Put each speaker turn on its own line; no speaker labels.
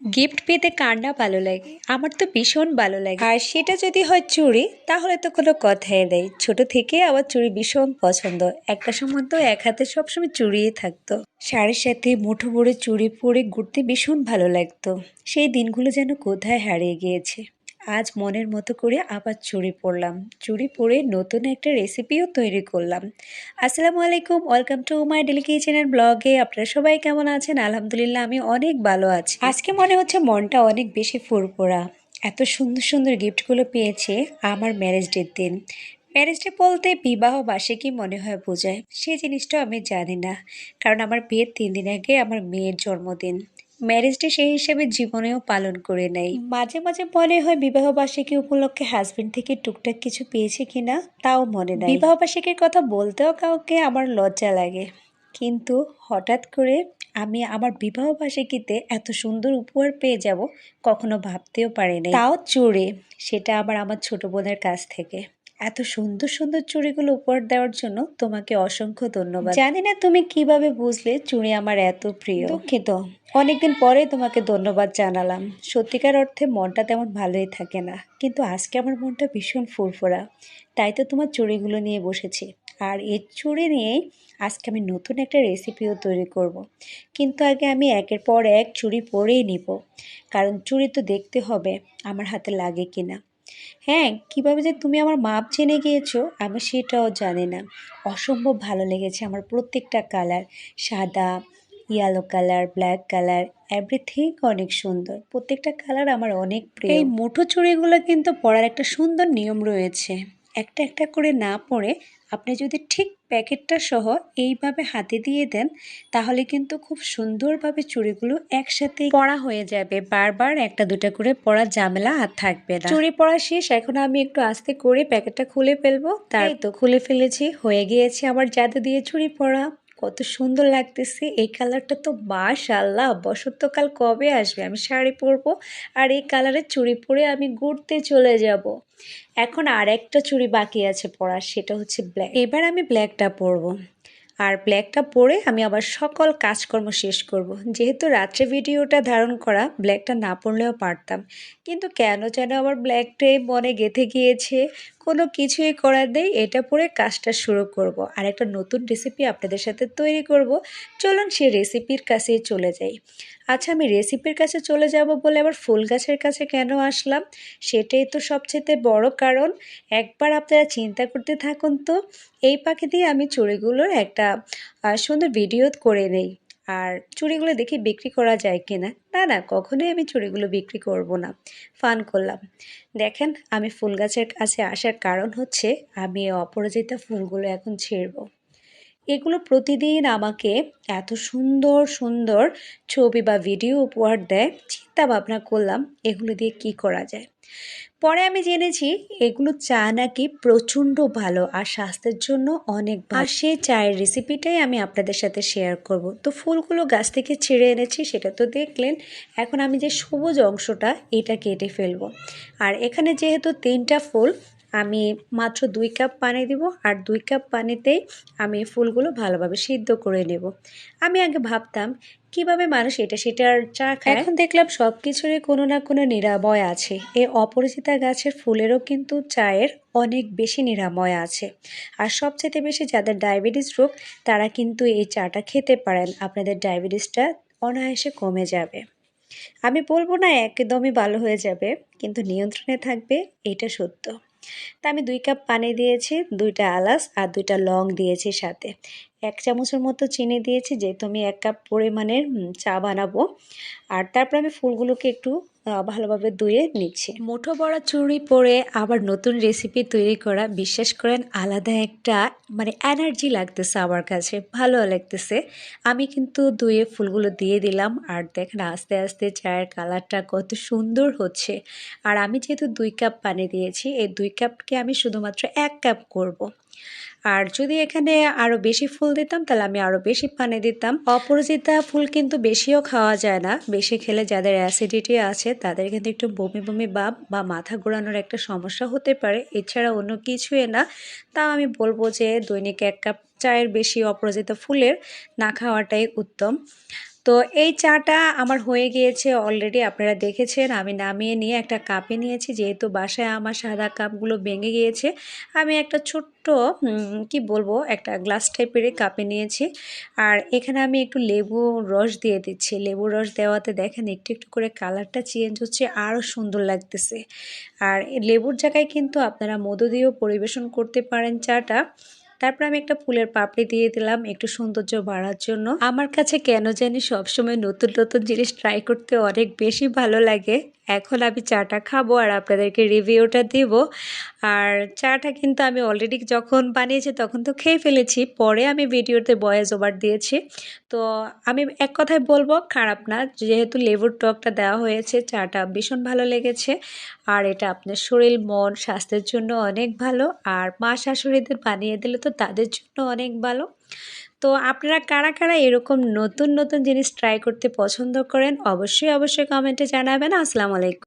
Gift পেতে কার না ভালো লাগে? আমার তো ভীষণ ভালো লাগে। আর সেটা যদি হয় চুড়ি তাহলে তো কোনো কথাই নেই। ছোট থেকে আমার চুড়ি ভীষণ পছন্দ। একটা সময় তো এক হাতে সবসময় চুড়িয়ে থাকতো। শাড়ির সাথে মুঠো ভরে চুড়ি পরে ঘুরতে ভীষণ ভালো লাগতো। সেই দিনগুলো যেন কোথায় হারিয়ে গিয়েছে। আজ মনের মতো করে আবার চুড়ি পরলাম চুড়ি পরে নতুন একটা রেসিপিও তৈরি করলাম। আসসালামু আলাইকুম welcome to my daily kitchen and ব্লগে আপনারা সবাই কেমন আছেন? আলহামদুলিল্লাহ, আমি অনেক ভালো আছি। আজকে মনে হচ্ছে মনটা অনেক বেশি ফুরফোরা। এত সুন্দর সুন্দর গিফটগুলো পেয়েছে আমার ম্যারেজ ডের দিন। ম্যারেজ ডে বলতে বিবাহ বাসে কি মনে হয় বোঝায়। সেই জিনিসটা আমি জানি না। কারণ আমার বিয়ের তিন দিন আগে আমার মেয়ের জন্মদিন। ম্যারেজ ডে সেই হিসেবে জীবনেও পালন করে নেই মাঝে মাঝে মনে হয় বিবাহ বার্ষিকী উপলক্ষে হাজবেন্ড থেকে টুকটাক কিছু পেয়েছে কিনা তাও মনে নাই। বিবাহ বার্ষিকীর কথা বলতেও কাউকে আমার লজ্জা লাগে। কিন্তু হঠাৎ করে আমি আমার বিবাহ বার্ষিকীতে এত সুন্দর উপহার পেয়ে যাব কখনো ভাবতেও পারিনি তাও চুড়ে সেটা আবার আমার ছোট বোনের কাছ থেকে। এত সুন্দর সুন্দর চুড়িগুলো উপহার দেওয়ার জন্য তোমাকে অসংখ্য ধন্যবাদ। জানি না তুমি কীভাবে বুঝলে চুড়ি আমার এত প্রিয়। দুঃখিত। অনেকদিন পরে তোমাকে ধন্যবাদ জানালাম। সত্যিকার অর্থে মনটা তেমন ভালোই থাকে না। কিন্তু আজকে আমার মনটা ভীষণ ফুরফোরা। তাই তো তোমার চুড়িগুলো নিয়ে বসেছি। আর এর চুড়ি নিয়েই আজকে আমি নতুন একটা রেসিপিও তৈরি করব। কিন্তু আগে আমি একের পর এক চুড়ি পরেই নিব। কারণ চুড়ি তো দেখতে হবে আমার হাতে লাগে কিনা। হ্যাঁ কীভাবে যে তুমি আমার মাপ জেনে গিয়েছো, আমি সেটাও জানি না। অসম্ভব ভালো লেগেছে আমার প্রত্যেকটা কালার। সাদা yellow colour black colour everything অনেক সুন্দর। প্রত্যেকটা কালার আমার অনেক প্রিয়। এই মুঠো চুড়িগুলো কিন্তু পরার একটা সুন্দর নিয়ম রয়েছে। একটা একটা করে না পড়ে আপনি যদি ঠিক প্যাকেটটা সহ এইভাবে হাতে দিয়ে দেন তাহলে কিন্তু খুব সুন্দরভাবে চুড়িগুলো একসাথে পড়া হয়ে যাবে। বারবার একটা দুটা করে পরা ঝামেলা আর থাকবে না। চুড়ি পরা শেষ এখন আমি একটু আস্তে করে প্যাকেটটা খুলে ফেলব। তাই তো খুলে ফেলেছি হয়ে গিয়েছে আমার জাদু দিয়ে চুড়ি পরা কত সুন্দর লাগতেছে। এই কালারটা তো আল্লাহ বসন্তকাল কবে আসবে? আমি শাড়ি পরবো আর এই কালারের চুড়ি পরে আমি ঘুরতে চলে যাব। এখন আর একটা চুড়ি বাকি আছে পরার, সেটা হচ্ছে ব্ল্যাক এবার আমি ব্ল্যাকটা পরবো। আর ব্ল্যাকটা পরে আমি আবার সকল কাজকর্ম শেষ করব। যেহেতু রাত্রে ভিডিওটা ধারণ করা ব্ল্যাকটা না পড়লেও পারতাম। কিন্তু কেন যেন আমার ব্ল্যাকটাই মনে গেঁথে গিয়েছে। কোনো কিছুই করার নেই, এটা পরে কাজটা শুরু করব। আর একটা নতুন রেসিপি আপনাদের সাথে তৈরি করব। চলুন সেই রেসিপির কাছে চলে যাই। আচ্ছা আমি রেসিপির কাছে চলে যাব বলে আবার ফুল গাছের কাছে কেন আসলাম? সেটাই তো সবচেয়ে বড় কারণ। একবার আপনারা চিন্তা করতে থাকুন তো। এই পাখি দিয়ে আমি চুড়িগুলোর একটা সুন্দর ভিডিও করে নেই। আর চুড়িগুলো দেখি বিক্রি করা যায় কিনা? না না, কখনোই আমি চুড়িগুলো বিক্রি করব না। ফান করলাম। দেখেন, আমি ফুল গাছের কাছে আসার কারণ হচ্ছে আমি অপরাজিতা ফুলগুলো এখন ছেড়ব। এগুলো প্রতিদিন আমাকে এত সুন্দর সুন্দর ছবি বা ভিডিও উপহার দেয়, চিন্তা ভাবনা করলাম, এগুলো দিয়ে কি করা যায়? পরে আমি জেনেছি এগুলো চা নাকি প্রচণ্ড ভালো আর স্বাস্থ্যের জন্য অনেক আর সেই চায়ের রেসিপিটাই আমি আপনাদের সাথে শেয়ার করব। তো ফুলগুলো গাছ থেকে ছিঁড়ে এনেছি, সেটা তো দেখলেন। এখন আমি যে সবুজ অংশটা, এটা কেটে ফেলব। আর এখানে যেহেতু তিনটা ফুল, আমি মাত্র দুই কাপ পানি দিব আর দুই কাপ পানিতেই আমি ফুলগুলো ভালোভাবে সিদ্ধ করে নেব। আমি আগে ভাবতাম কীভাবে মানুষ এটা? সেটার চা খায়? এখন দেখলাম সব কিছুরই কোনো না কোনো নিরাময় আছে। এই অপরিচিতা গাছের ফুলেরও কিন্তু চায়ের অনেক বেশি নিরাময় আছে। আর সবচেয়ে বেশি যাদের ডায়াবেটিস রোগ, তারা কিন্তু এই চাটা খেতে পারেন। আপনাদের ডায়াবেটিসটা অনায়াসে কমে যাবে। আমি বলব না একদমই ভালো হয়ে যাবে, কিন্তু নিয়ন্ত্রণে থাকবে, এটা সত্য। তা আমি দুই কাপ পানি দিয়েছি, দুইটা আলাস আর দুইটা লং দিয়েছি সাথে। এক চামচের মতো চিনি দিয়েছি, যেহেতু আমি এক কাপ পরিমাণের চা বানাবো। আর তারপর আমি ফুলগুলোকে একটু ভালোভাবে ধুয়ে নিচ্ছি। মুঠো বড়া চুড়ি পরে আবার নতুন রেসিপি তৈরি করা, বিশ্বাস করেন, আলাদা একটা মানে এনার্জি লাগতেছে আমার কাছে, ভালো লাগতেছে। আমি কিন্তু ধুয়ে ফুলগুলো দিয়ে দিলাম, আর দেখেন আস্তে আস্তে চায়ের কালারটা কত সুন্দর হচ্ছে। আর আমি যেহেতু দুই কাপ পানি দিয়েছি, এই দুই কাপকে আমি শুধুমাত্র এক কাপ করব। আর যদি এখানে আরও বেশি ফুল দিতাম, তাহলে আমি আরও বেশি পানি দিতাম। অপরাজিতা ফুল কিন্তু বেশিও খাওয়া যায় না। বেশি খেলে যাদের অ্যাসিডিটি আছে, তাদের কিন্তু একটু বমি বমি বাপ বা মাথা ঘোরানোর একটা সমস্যা হতে পারে। এছাড়া অন্য কিছুই না। তা আমি বলব যে দৈনিক এক কাপ চায়ের বেশি অপরাজিতা ফুলের না খাওয়াটাই উত্তম। তো এই চাটা আমার হয়ে গিয়েছে অলরেডি আপনারা দেখেছেন, আমি নামিয়ে নিয়ে একটা কাপে নিয়েছি, যেহেতু বাসায় আমার সাদা কাপগুলো ভেঙে গিয়েছে, আমি একটা ছোট্ট কি বলব, একটা গ্লাস টাইপের কাপে নিয়েছি, আর এখানে আমি একটু লেবু রস দিয়ে দিচ্ছি, লেবু রস দেওয়াতে দেখেন একটু একটু করে কালারটা চেঞ্জ হচ্ছে আরও সুন্দর লাগতেছে, আর লেবুর জায়গায় কিন্তু আপনারা মধু দিয়েও পরিবেশন করতে পারেন চাটা তারপর আমি একটা ফুলের পাপড়ি দিয়ে দিলাম একটু সৌন্দর্য বাড়ার জন্য। আমার কাছে কেন জানি সবসময় নতুন নতুন জিনিস ট্রাই করতে অনেক বেশি ভালো লাগে। এখন আমি চাটা খাব আর আপনাদেরকে রিভিউটা দিব। আর চাটা কিন্তু আমি অলরেডি যখন বানিয়েছি তখন তো খেয়ে ফেলেছি, পরে আমি ভিডিওতে বয়েস ওভার দিয়েছি। তো আমি এক কথায় বলব, খারাপ না, যেহেতু লেবুর টকটা দেওয়া হয়েছে, চাটা ভীষণ ভালো লেগেছে। আর এটা আপনার শরীর, মন, স্বাস্থ্যের জন্য অনেক ভালো। আর মা শাশুড়িদের বানিয়ে দিলে তো তাদের জন্য অনেক ভালো। তো আপনারা কারা কারা এরকম নতুন নতুন জিনিস ট্রাই করতে পছন্দ করেন, অবশ্যই অবশ্যই কমেন্টে জানাবেন। আসসালামু আলাইকুম।